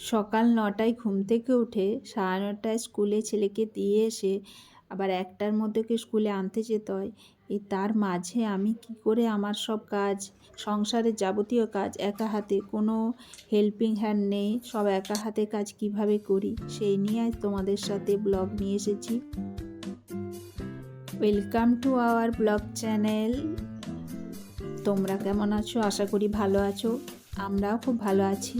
সকাল নটায় ঘুম থেকে উঠে সাড়ে নটায় স্কুলে ছেলেকে দিয়ে এসে আবার একটার মধ্যে ওকে স্কুলে আনতে যেতে হয়। এই তার মাঝে আমি কি করে আমার সব কাজ, সংসারের যাবতীয় কাজ একা হাতে, কোনো হেল্পিং হ্যান্ড নেই, সব একা হাতে কাজ কীভাবে করি, সেই নিয়ে তোমাদের সাথে ব্লগ নিয়ে এসেছি। Welcome to our blog channel তোমরা কেমন আছো? আশা করি ভালো আছো। আমরাও খুব ভালো আছি।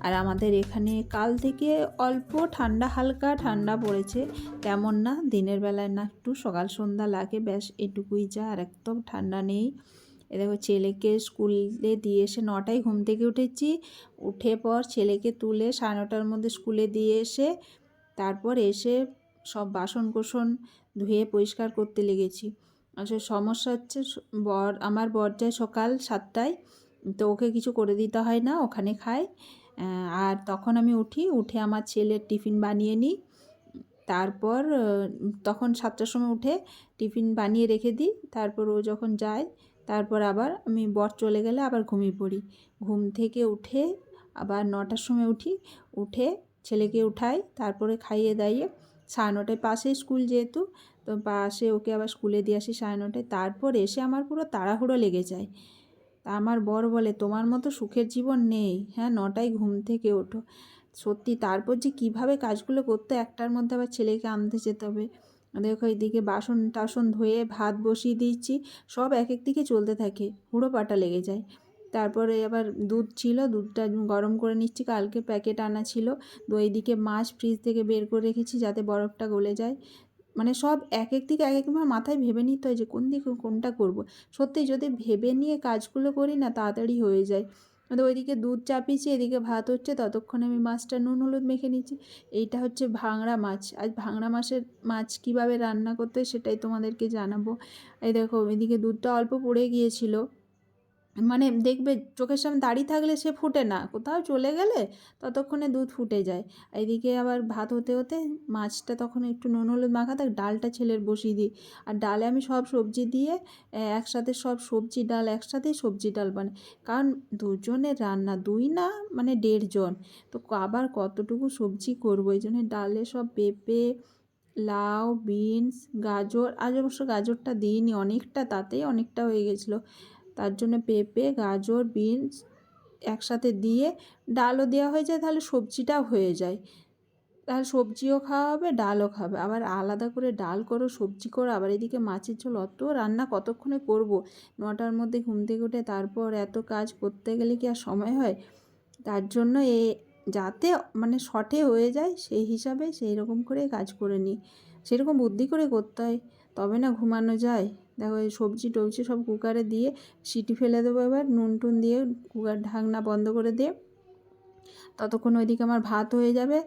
আর আমাদের এখানে কাল থেকে অল্প ঠান্ডা, হালকা ঠান্ডা পড়েছে। তেমন না, দিনের বেলায় না একটু, সকাল সন্ধ্যা লাগে, ব্যাস এটুকুই যা, আর একদম ঠান্ডা নেই। এ দেখো, ছেলেকে স্কুলে দিয়ে এসে নটায় ঘুম থেকে উঠেছি। উঠে পর ছেলেকে তুলে সাড়ে নটার মধ্যে স্কুলে দিয়ে এসে, তারপর এসে সব বাসন কোসন ধুয়ে পরিষ্কার করতে লেগেছি। আসলে সমস্যা হচ্ছে, বর, আমার বর যায় সকাল সাতটায়, তো ওকে কিছু করে দিতে হয় না, ওখানে খায়। আর তখন আমি উঠি, উঠে আমার ছেলের টিফিন বানিয়ে নিই। তারপর তখন সাতটার সময় উঠে টিফিন বানিয়ে রেখে দিই। তারপর ও যখন যায়, তারপর আবার আমি বর চলে গেলে আবার ঘুমিয়ে পড়ি। ঘুম থেকে উঠে আবার নটার সময় উঠি, উঠে ছেলেকে উঠাই, তারপরে খাইয়ে দাইয়ে সাড়ে নটায় পাশে স্কুল যেহেতু, তো পাশে ওকে আবার স্কুলে দিয়ে আসি সাড়ে নটায়। তারপর এসে আমার পুরো তাড়াহুড়ো লেগে যায়। তা আমার বর বলে, তোমার মতো সুখের জীবন নেই। হ্যাঁ নটায় ঘুম থেকে ওঠো। সত্যি, তারপর যে কীভাবে কাজগুলো করতে একটার মধ্যে আবার ছেলেকে আনতে যেতে হবে। দেখো, এইদিকে বাসন টাসন ধুয়ে ভাত বসিয়ে দিচ্ছি সব এক এক দিকে চলতে থাকে। হুড়ো পাটা লেগে যায়। তারপরে আবার দুধ ছিল, দুধটা গরম করে নিচ্ছি। কালকে প্যাকেট আনা ছিল। তো এইদিকে মাছ ফ্রিজ থেকে বের করে রেখেছি যাতে বরফটা গলে যায়। মানে সব এক এক দিকে এক একবার মাথায় ভেবে নিতে হয় যে কোন দিকে কোনটা করব। সত্যি যদি ভেবে নিয়ে কাজগুলো করি না, তাড়াতাড়ি হয়ে যায়। তো ওইদিকে দুধ চাপিয়েছি, এদিকে ভাত হচ্ছে, ততক্ষণে আমি মাছটা নুন হলুদ মেখে নিচ্ছি। এইটা হচ্ছে ভাংড়া মাছ। আজ ভাংড়া মাছের মাছ কীভাবে রান্না করতে সেটাই তোমাদেরকে জানাব। এই দেখো, এদিকে দুধটা অল্প পড়ে গিয়েছিল। মানে দেখবে চোখের সামনে দাঁড়িয়ে থাকলে সে ফুটে না। কোথাও চলে গেলে ততক্ষণে দুধ ফুটে যায়। এদিকে আবার ভাত হতে হতে মাছটা তখন একটু নুন, হলুদ মাখা থাক, ডালটা ছেলের বসিয়ে দিই। আর ডালে আমি সব সবজি দিয়ে একসাথে সব সবজি ডাল, একসাথেই সবজি ডাল বানাই। কারণ দুজনের রান্না, দুই না মানে দেড়জন তো আবার কতটুকু সবজি করব? এই জন্য ডালে সব পেঁপে, লাউ, বিনস, গাজর, আজ অবশ্য গাজরটা দিইনি, অনেকটা তাতেই অনেকটা হয়ে গেছিল। তার জন্য পেঁপে, গাজর, বিনস একসাথে দিয়ে ডালও দেওয়া হয়ে যায়, তাহলে সবজিটাও হয়ে যায়। তাহলে সবজিও খাওয়া হবে, ডালও খাবে। আবার আলাদা করে ডাল করো, সবজি করো, আবার এদিকে মাছের ঝোল, অত রান্না কতক্ষণে করব? নটার মধ্যে ঘুম থেকে উঠে তারপর এত কাজ করতে গেলে কি আর সময় হয়? তার জন্য এ যাতে মানে শর্টে হয়ে যায়, সেই হিসাবে সেই রকম করে কাজ করে নিই। সেরকম বুদ্ধি করে করতে হয়, তবে না ঘুমানো যায়। দেখো এই সবজি টবজি সব কুকারে দিয়ে সিটি ফেলে দেবো এবার, নুন টুন দিয়ে কুকার ঢাকনা বন্ধ করে দিয়ে। ততক্ষণ ওইদিকে আমার ভাত হয়ে যাবে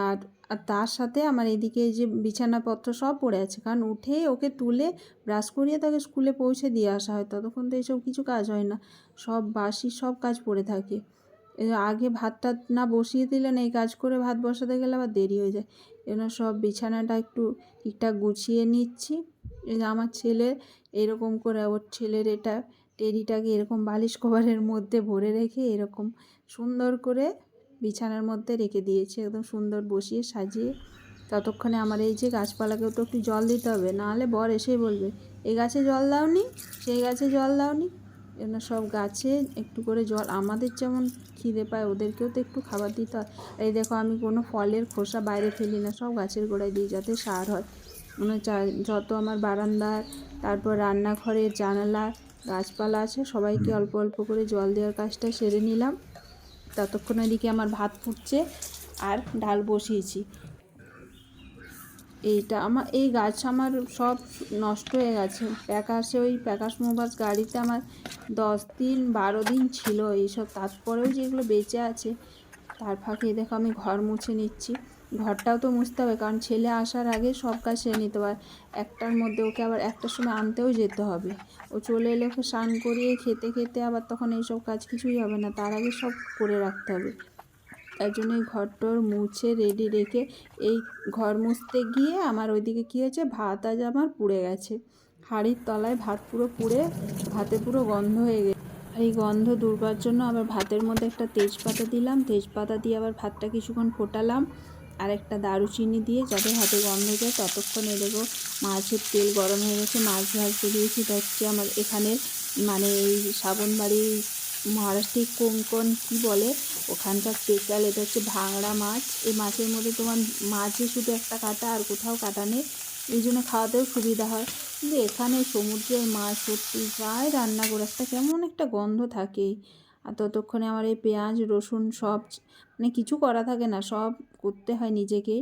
আর আর তার সাথে আমার এদিকে যে বিছানাপত্র সব পড়ে আছে। কারণ উঠে ওকে তুলে ব্রাশ করিয়ে তাকে স্কুলে পৌঁছে দিয়ে আসা হয়। ততক্ষণ তো এইসব কিছু কাজ হয় না। সব বাসি সব কাজ পড়ে থাকে। আগে ভাতটা না বসিয়ে দিলেন এই কাজ করে ভাত বসাতে গেলে আবার দেরি হয়ে যায়। এজন্য সব বিছানাটা একটু ঠিকঠাক গুছিয়ে নিচ্ছি। আমার ছেলে এরকম করে, ওর ছেলের এটা টেডিটাকে এরকম বালিশ কভারের মধ্যে ভরে রেখে এরকম সুন্দর করে বিছানার মধ্যে রেখে দিয়েছে, একদম সুন্দর বসিয়ে সাজিয়ে। ততক্ষণে আমার এই যে গাছপালাকেও তো একটু জল দিতে হবে, নাহলে বর এসেই বলবে এই গাছে জল দাওনি, সেই গাছে জল দাওনি। এজন্য সব গাছে একটু করে জল, আমাদের যেমন খিদে পায় ওদেরকেও তো একটু খাবার দিতে হয়। এই দেখো আমি কোনো ফলের খোসা বাইরে ফেলি না, সব গাছের গোড়ায় দিই যাতে সার হয়। মানে যত আমার বারান্দার তারপর রান্নাঘরের জানালা গাছপালা আছে সবাইকে অল্প অল্প করে জল দেওয়ার কাজটা সেরে নিলাম। ততক্ষণ এদিকে আমার ভাত ফুটছে আর ডাল বসিয়েছি। এইটা আমার এই গাছ আমার সব নষ্ট হয়ে গেছে। প্যাকাশে ওই প্যাকাশ মোবাস গাড়িতে আমার দশ দিন বারো দিন ছিল এইসব। তারপরেও যেগুলো বেঁচে আছে তার ফাঁকে দেখো আমি ঘর মুছে নিচ্ছি। ঘরটাও তো মুছতে হবে, কারণ ছেলে আসার আগে সব কাজ সেরে নিতে পারে একটার মধ্যে ওকে আবার একটার সময় আনতেও যেতে হবে। ও চলে এলে ওকে স্নান করিয়ে খেতে খেতে আবার তখন এইসব কাজ কিছুই হবে না, তার আগে সব করে রাখতে হবে। তার জন্য এই ঘরটর মুছে রেডি রেখে এই ঘর মুছতে গিয়ে আমার ওইদিকে কী হয়েছে? ভাত আজ আমার পুড়ে গেছে। হাঁড়ির তলায় ভাত পুরো পুড়ে, ভাতে পুরো গন্ধ হয়ে গেছে। এই গন্ধ দূর করার জন্য আবার ভাতের মধ্যে একটা তেজপাতা দিলাম। তেজপাতা দিয়ে আবার ভাতটা কিছুক্ষণ ফোটালাম। আর একটা দারুচিনি দিয়ে যাতে হাতে গন্ধ যায় ততক্ষণে দেখো মাছের তেল গরম হয়ে গেছে, মাছ ভাজতে দিয়েছি। এটা হচ্ছে আমার এখানে মানে এই শ্রাবণবাড়ি মহারাষ্ট্রিক কোঙ্কন কী বলে? ওখানকার স্পেশাল এটা হচ্ছে ভাংড়া মাছ। এই মাছের মধ্যে তোমার মাঝে শুধু একটা কাটা আর কোথাও কাটা নেই। এই জন্য খাওয়াতেও সুবিধা হয়। কিন্তু এখানে সমুদ্রের মাছ সত্যি প্রায় রান্না করে, একটা কেমন একটা গন্ধ থাকেই। আর ততক্ষণে আমার এই পেঁয়াজ, রসুন সব মানে কিছু করা থাকে না, সব করতে হয় নিজেকে।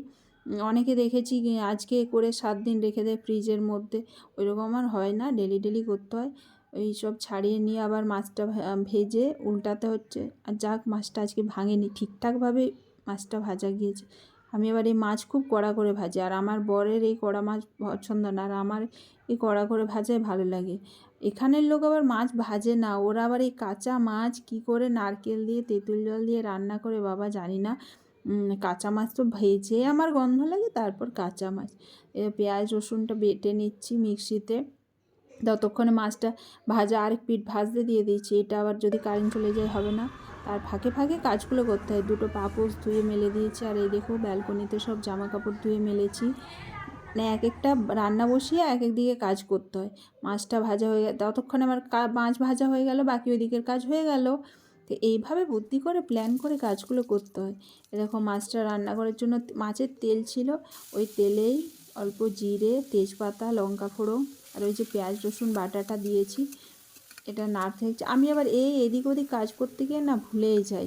অনেকে দেখেছি আজকে করে সাত দিন রেখে দেয় ফ্রিজের মধ্যে, ওইরকম আমার হয় না, ডেলি ডেলি করতে হয়। ওই সব ছাড়িয়ে নিয়ে আবার মাছটা ভেজে উল্টাতে হচ্ছে। আর যাক, মাছটা আজকে ভাঙেনি, ঠিকঠাকভাবে মাছটা ভাজা গিয়েছে। আমি এবার এই মাছ খুব কড়া করে ভাজি। আর আমার বরের এই কড়া মাছ পছন্দ না, আর আমার এই কড়া করে ভাজাই ভালো লাগে। এখানের লোক আবার মাছ ভাজে না। ওরা আবার এই কাঁচা মাছ কি করে নারকেল দিয়ে, তেঁতুল জল দিয়ে রান্না করে বাবা জানি না। কাঁচা মাছ তো ভেজে আমার গন্ধ লাগে, তারপর কাঁচা মাছ। পেঁয়াজ, রসুনটা বেটে নিচ্ছি মিক্সিতে। ততক্ষণে মাছটা ভাজা আরেক পিঠ ভাজতে দিয়ে দিয়েছি এটা আবার যদি কারেন্ট চলে যায়, হবে না। তার ফাঁকে ফাঁকে কাজগুলো করতে হয়। দুটো পাপোস ধুয়ে মেলে দিয়েছি। আর এই দেখো, ব্যালকনিতে সব জামা কাপড় ধুয়ে মেলেছি। মানে এক একটা রান্না বসিয়ে এক এক দিকে কাজ করতে হয়। মাছটা ভাজা হয়ে গেল, ততক্ষণে আমার মাছ ভাজা হয়ে গেল, বাকি ওই দিকের কাজ হয়ে গেল। তো এইভাবে বুদ্ধি করে প্ল্যান করে কাজগুলো করতে হয়। এরকম মাছটা রান্না করার জন্য মাছের তেল ছিল। ওই তেলেই অল্প জিরে, তেজপাতা, লঙ্কা ফোড়ন, আর ওই যে পেঁয়াজ, রসুন, বাটাটা দিয়েছি। এটা নাড়তে হচ্ছে আমি আবার এই এদিক ওদিক কাজ করতে গিয়ে না ভুলেই যাই।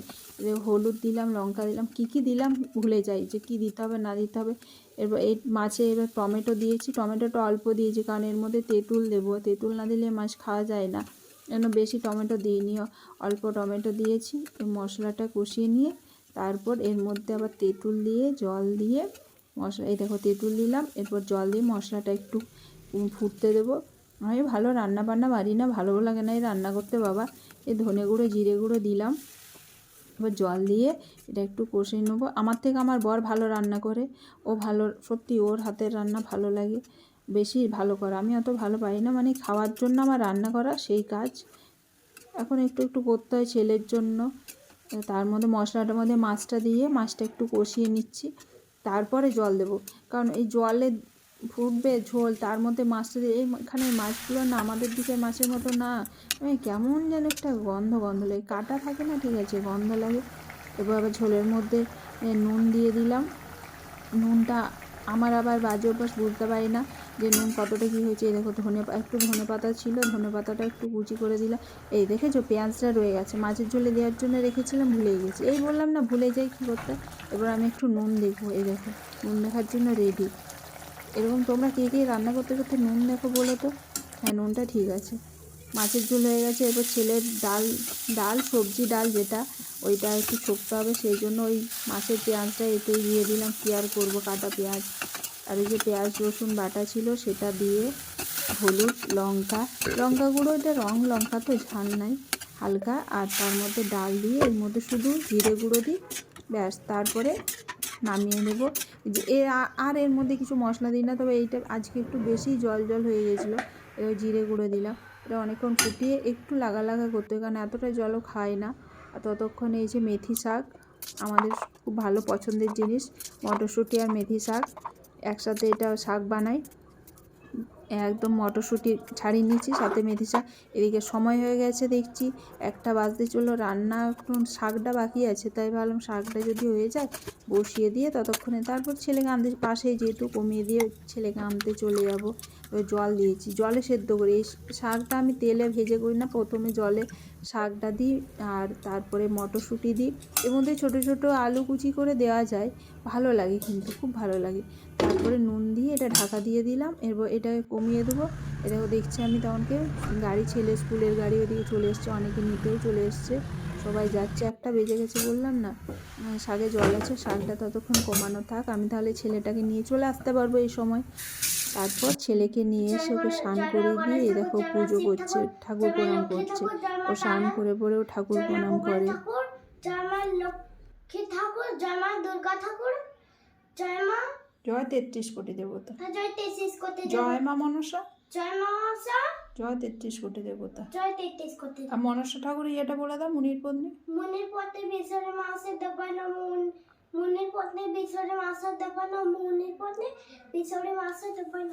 হলুদ দিলাম, লঙ্কা দিলাম, কী কী দিলাম ভুলে যাই যে কী দিতে হবে, না দিতে হবে। এরপর এই মাছে এবার টমেটো দিয়েছি। টমেটোটা অল্প দিয়েছি কারণ এর মধ্যে তেঁতুল দেবো। তেঁতুল না দিলে মাছ খাওয়া যায় না। জন্য বেশি টমেটো দিইনি। অল্প টমেটো দিয়েছি। এই মশলাটা কষিয়ে নিয়ে তারপর এর মধ্যে আবার তেঁতুল দিয়ে, জল দিয়ে মশলা এই দেখো তেঁতুল দিলাম। এরপর জল দিয়ে মশলাটা একটু ফুটতে দেবো। আমি ভালো রান্না বান্না পারি না, ভালোও লাগে না এই রান্না করতে, বাবা। এই ধনে গুঁড়ো, জিরে গুঁড়ো দিলাম। এবার জল দিয়ে এটা একটু কষে নেব। আমার থেকে আমার বর ভালো রান্না করে। ও ভালো, সত্যি ওর হাতের রান্না ভালো লাগে। বেশি ভালো করে। আমি অত ভালো পারি না। মানে খাওয়ার জন্য আমার রান্না করা সেই কাজ। এখন একটু একটু করতে হয় ছেলের জন্য। তার মধ্যে মশলাটার মধ্যে মাছটা দিয়ে মাছটা একটু কষিয়ে নিচ্ছি। তারপরে জল দেবো। কারণ এই জলে ফুটবে ঝোল, তার মধ্যে মাছটা দিয়ে, এই এখানে মাছগুলো না আমাদের দিকে মাছের মতো না মানে কেমন যেন একটা গন্ধ গন্ধ লাগে, কাটা থাকে না, ঠিক আছে, গন্ধ লাগে। এবার আবার ঝোলের মধ্যে নুন দিয়ে দিলাম। নুনটা আমার আবার বাজে অভ্যাস, বুঝতে পারি না যে নুন কতটা কী হয়েছে। এই দেখো, ধনে একটু ধনে পাতা ছিল, ধনে পাতাটা একটু কুচি করে দিলাম। এই দেখেছ, পেঁয়াজটা রয়ে গেছে, মাছের ঝোলে দেওয়ার জন্য রেখেছিলাম ভুলে গেছি। এই বললাম না, ভুলে যাই কী করতে। এবার আমি একটু নুন দেখব, এই দেখো, নুন দেখার জন্য রেডি এরকম তোমরা কে কে রান্না করতে করতে নুন দেখো বলো তো? হ্যাঁ নুনটা ঠিক আছে। মাছের ঝোল হয়ে গেছে এরপর ছেলের ডাল ডাল, সবজি ডাল যেটা, ওইটা একটু ছোকতে হবে, সেই জন্য ওই মাছের পেঁয়াজটা এতেই দিয়ে দিলাম। কী আর করব, কাটা পেঁয়াজ। আর এই যে পেঁয়াজ, রসুন, বাটা ছিল, সেটা দিয়ে হলুদ, লঙ্কা। লঙ্কা গুঁড়ো, এটা রং, লঙ্কা তো ঝাল নাই, হালকা। আর তার মধ্যে ডাল দিয়ে, এর মধ্যে শুধু জিরে গুঁড়ো দিই, ব্যাস। তারপরে নামিয়ে নেব। এ আর এর মধ্যে কিছু মশলা দিই না, তবে এইটা আজকে একটু বেশি জল জল হয়ে গেছিল। এবার জিরে গুঁড়ো দিলাম। এটা অনেকক্ষণ ফুটিয়ে একটু লাগা লাগা করতে কারণ এতটা জলও খায় না। আর ততক্ষণে এই যে মেথি শাক, আমাদের খুব ভালো পছন্দের জিনিস, মটরশুঁটি আর মেথি শাক। একসাথে এটা শাক বানাই। একদম মটরশুঁটি ছাড়িয়ে নিয়েছি, সাথে মেথি শাক এদিকে সময় হয়ে গেছে দেখছি, একটা বাজতে চলল, রান্না এখন শাকটা বাকি আছে, তাই ভাবলাম শাকটা যদি হয়ে যায় বসিয়ে দিয়ে ততক্ষণে তারপর ছেলেকে আনতে, পাশেই যেহেতু কমিয়ে দিয়ে ছেলেকে আনতে চলে যাব জল দিয়েছি, জলে সেদ্ধ করি, এই শাকটা আমি তেলে ভেজে করি না, প্রথমে জলে শাকটা দিই আর তারপরে মটরশুঁটি দিই। এর মধ্যে ছোটো ছোটো আলু কুচি করে দেওয়া যায় ভালো লাগে কিন্তু, খুব ভালো লাগে। তারপরে নুন দিয়ে এটা ঢাকা দিয়ে দিলাম, এরপর এটাকে কমিয়ে দেবো। এটাকে দেখছি আমি তখনকে গাড়ি, ছেলে স্কুলের গাড়ি ওদিকে চলে এসছে, অনেকে নিতেও চলে এসছে। সবাই যাচ্ছে, একটা বেজে গেছে বললাম না। শাকে জল আছে, শাকটা ততক্ষণ কমানো থাক। আমি তাহলে ছেলেটাকে নিয়ে চলে আসতে পারব এই সময়। তারপর ছেলেকে নিয়ে এসে ওকে স্নান করে দিয়ে দেখো পুজো করছে, ঠাকুর প্রণাম করছে। ও স্নান করে পরে ও ঠাকুর প্রণাম করে। মা ঠাকুর? জয় মা দুর্গা ঠাকুর? জয় মা। জয় তেত্রিশ কোটি দেবতা। জয় তেসিস করতে জয় মা মনসা। জয় মহাশা জয় তেত্রিশ কোটি দেবতা। জয় তেত্রিশ কোটি আর মনসা ঠাকুর ইয়েটা বলে দাও মুনির পত্নী। মুনির পত্নী বিশ্বরে মাসে দেবান মুন মুনির পত্নী বিশ্বরে মাসে দেবান মুনির পত্নী বিশ্বরে মাসে দেবান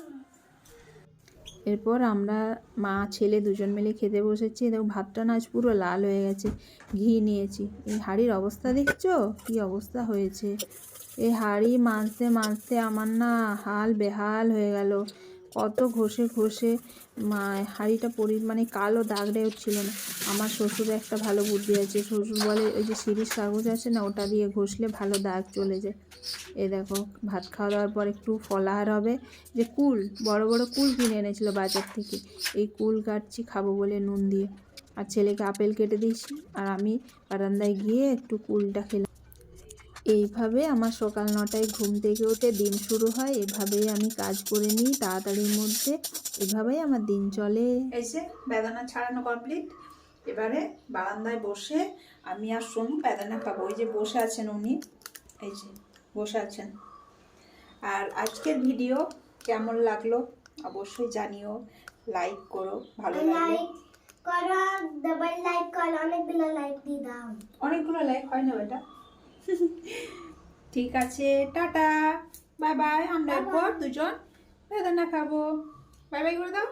এরপর আমরা মা, ছেলে দুজন মিলে খেতে বসেছি। দেখো, ভাতটা না আজ পুরো লাল হয়ে গেছে। ঘি নিয়েছি। এই হাড়ির অবস্থা দেখছ? কি অবস্থা হয়েছে? এই হাড়ি মানতে মানতে আমার না হাল বেহাল হয়ে গেল। কত ঘষে ঘষে হাঁড়িটা পরি মানে কালো দাগটা উঠছিল না। আমার শ্বশুর একটা ভালো বুদ্ধি আছে। শ্বশুর বলে, ওই যে সিরিজ কাগজ আছে না, ওটা দিয়ে ঘষলে ভালো দাগ চলে যায়। এ দেখো, ভাত খাওয়া দাওয়ার পর একটু ফলাহার হবে। যে কুল, বড় বড় কুল কিনে এনেছিল বাজার থেকে। এই কুল কাটছি, খাব বলে নুন দিয়ে। আর ছেলেকে আপেল কেটে দিয়েছি। আর আমি বারান্দায় গিয়ে একটু কুলটা খেলাম। এইভাবে আমার সকাল নটায় ঘুম থেকে উঠে দিন শুরু হয়। এভাবেই আমি কাজ করে নিই তাড়াতাড়ির মধ্যে। এভাবেই আমার দিন চলে। এই যে বেদানা ছাড়ানো কমপ্লিট এবারে বারান্দায় বসে আমি আর সোনু বেদানা খাব। ওই যে বসে আছেন উনি। এই যে বসে আছেন। আর আজকের ভিডিও কেমন লাগল অবশ্যই জানিও। লাইক করো ভালো লাগলে। লাইক করো ডাবল লাইক করো অনেকগুলো লাইক দিয়ে দাও। অনেকগুলো লাইক হয় না বেটা ঠিক আছে টাটা। বাই বাই আমরা পর দুজন বেদানা খাব। বাই বাই করে দাও।